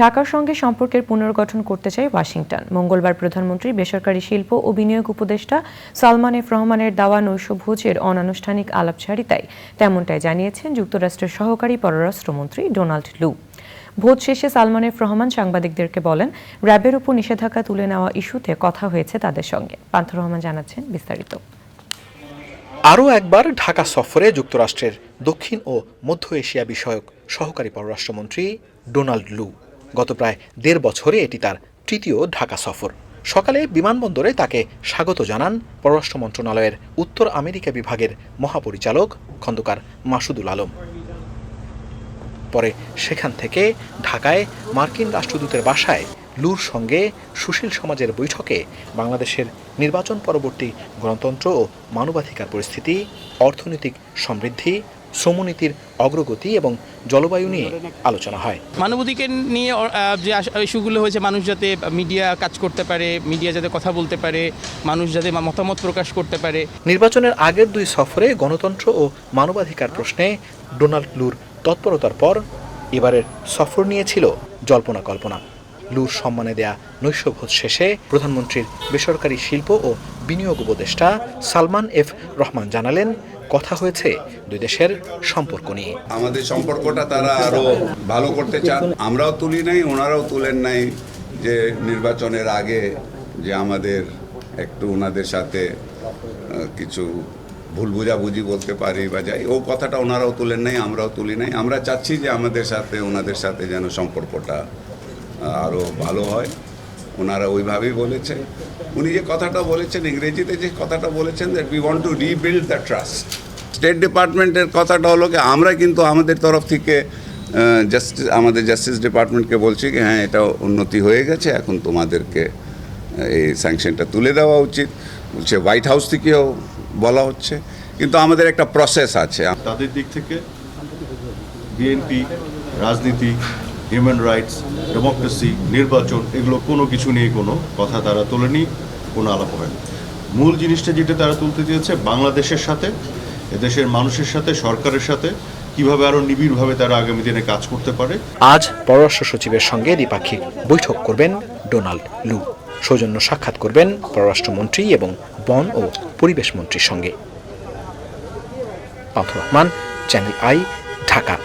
ঢাকার সঙ্গে সম্পর্কের পুনর্গঠন করতে চায় ওয়াশিংটন। মঙ্গলবার প্রধানমন্ত্রী, বেসরকারি শিল্প ও বিনিয়োগ উপদেষ্টা সালমান এফ রহমানের দাওয়া নৈশভোজের অনানুষ্ঠানিক আলাপচারিতায় তেমনটাই জানিয়েছেন যুক্তরাষ্ট্রের সহকারী পররাষ্ট্রমন্ত্রী ডোনাল্ড লু। ভোজ শেষে সালমান এফ রহমান সাংবাদিকদেরকে বলেন, র্যাবের উপর নিষেধাজ্ঞা তুলে নেওয়া ইস্যুতে কথা হয়েছে তাদের সঙ্গে। পান্থ রহমান জানাচ্ছেন বিস্তারিত। আরও একবার ঢাকা সফরে যুক্তরাষ্ট্রের দক্ষিণ ও মধ্য এশিয়া বিষয়ক সহকারী পররাষ্ট্রমন্ত্রী ডোনাল্ড লু। গত প্রায় দেড় বছরে এটি তার তৃতীয় ঢাকা সফর। সকালে বিমানবন্দরে তাকে স্বাগত জানান পররাষ্ট্র মন্ত্রণালয়ের উত্তর আমেরিকা বিভাগের মহাপরিচালক খন্দকার মাসুদুল আলম। পরে সেখান থেকে ঢাকায় মার্কিন রাষ্ট্রদূতের বাসায় লুর সঙ্গে সুশীল সমাজের বৈঠকে বাংলাদেশের নির্বাচন পরবর্তী গণতন্ত্র ও মানবাধিকার পরিস্থিতি, অর্থনৈতিক সমৃদ্ধি শ্রমনীতির অগ্রগতি এবং জলবায়ু নিয়ে আলোচনা হয়। মানবাধিকার নিয়ে যে ইস্যুগুলো হয়েছে মানুষ যাতে মিডিয়া কাজ করতে পারে মিডিয়া যাতে কথা বলতে পারে মানুষ যাতে মতামত প্রকাশ করতে পারে। নির্বাচনের আগের দুই সফরে গণতন্ত্র ও মানবাধিকার প্রশ্নে ডোনাল্ড লুর তৎপরতার পর এবারের সফর নিয়েছিল জল্পনা কল্পনা লুর সম্মানে দেয়া নৈশভোজ শেষে প্রধানমন্ত্রীর বেসরকারি শিল্প ও বিনিয়োগ উপদেষ্টা সালমান এফ রহমান জানালেন, কথা হয়েছে দুই দেশের সম্পর্ক নিয়ে। আমাদের সম্পর্কটা তারা আরও ভালো করতে চান। আমরাও তুলি নাই, ওনারাও তুলেন নাই যে নির্বাচনের আগে যে আমাদের একটু ওনাদের সাথে কিছু ভুল বুঝাবুঝি বলতে পারি বা যাই, ও কথাটা ওনারাও তুলেন নাই, আমরাও তুলি নাই। আমরা চাচ্ছি যে আমাদের সাথে, ওনাদের সাথে যেন সম্পর্কটা আহ, আরও ভালো হয়। ওনারা ওইভাবেই বলেছেন উনি যে কথাটা বলেছেন ইংরেজিতে যে কথাটা বলেছেন that we want to rebuild the trust state ডিপার্টমেন্টের কথাটা হলো কি আমরা কিন্তু আমাদের তরফ থেকে জাস্টিস আমাদের জাস্টিস ডিপার্টমেন্টকে বলছি কি হ্যাঁ এটা উন্নতি হয়ে গেছে এখন তোমাদেরকে এই স্যাংশনটা তুলে দেওয়া উচিত। বলছে হোয়াইট হাউস থেকেও বলা হচ্ছে। কিন্তু আমাদের একটা প্রসেস আছে। তাদের দিক থেকে বিএনপি রাজনীতি হিউম্যান রাইটস ডেমোক্রেসি নির্বাচন এগুলো কোনো কিছু নিয়ে কোনো কথা তারা তোলেনি, কোনো আলাপ হয়নি মূল জিনিসটা যেটা তারা তুলতে চেয়েছে, বাংলাদেশের সাথে, এদেশের মানুষের সাথে, সরকারের সাথে, কীভাবে আরও নিবিড়ভাবে তারা আগামী দিনে কাজ করতে পারে। আজ পররাষ্ট্র সচিবের সঙ্গে দ্বিপাক্ষিক বৈঠক করবেন ডোনাল্ড লু। সৌজন্য সাক্ষাৎ করবেন পররাষ্ট্রমন্ত্রী এবং বন ও পরিবেশ মন্ত্রীর সঙ্গে। পাথর রহমান, চ্যানেল আই, ঢাকা।